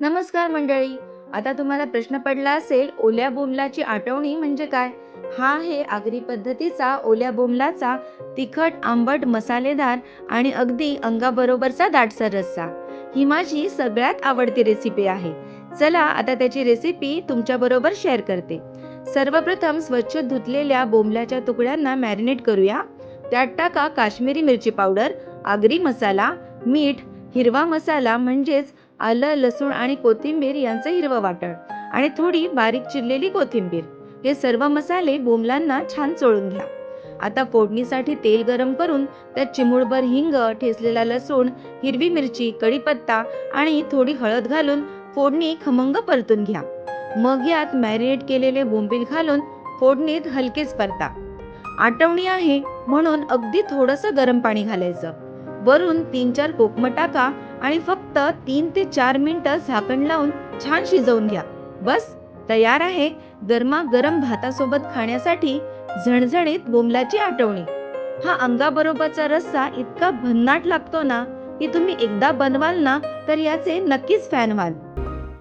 नमस्कार मंडळी. आता तुम्हाला प्रश्न पडला असेल ओल्या बोंबलाची आटवणी म्हणजे काय? हा आहे आगरी पद्धतीचा ओल्या बोंबलाचा तिखट आंबट मसालेदार आणि अगदी अंगाबरोबरचा दाटसर रस्सा. ही माझी सगळ्यात आवडती रेसिपी आहे. चला आता त्याची रेसिपी तुमच्याबरोबर शेअर करते. सर्वप्रथम स्वच्छ धुतलेल्या बोंबल्याच्या तुकड्यांना मॅरिनेट करूया. त्यात टाका काश्मीरी मिरची पावडर आगरी मसाला मीठ हिरवा मसाला म्हणजेच आलं लसूण आणि कोथिंबीर यांचं हिरवं वाटण. आणि थोडी बारीक चिरलेली कोथिंबीर. हे सर्व मसाले बोंबलांना छान चोळून घ्या. आता फोडणीसाठी तेल गरम करून त्यात चिमूळभर हिंग ठेसलेला लसूण हिरवी मिरची कढीपत्ता आणि थोडी हळद घालून फोडणी खमंग परतून घ्या. मग यात मॅरिनेट केलेले बोंबील घालून फोडणीत हलकेच परता आटवणी आहे म्हणून अगदी थोडंसं गरम पाणी घालायचं. वरून तीन चार कोकम टाका आणि फक्त तीन ते चार मिनटं झाकण लावून छान शिजवून घ्या. बस तयार आहे गरमागरम भातासोबत खाण्यासाठी झणझणीत बोमलाची आठवणी. हा अंगाबरोबरचा रस्सा इतका भन्नाट लागतो ना की तुम्ही एकदा बनवाल ना तर याचे नक्कीच फॅन व्हाल.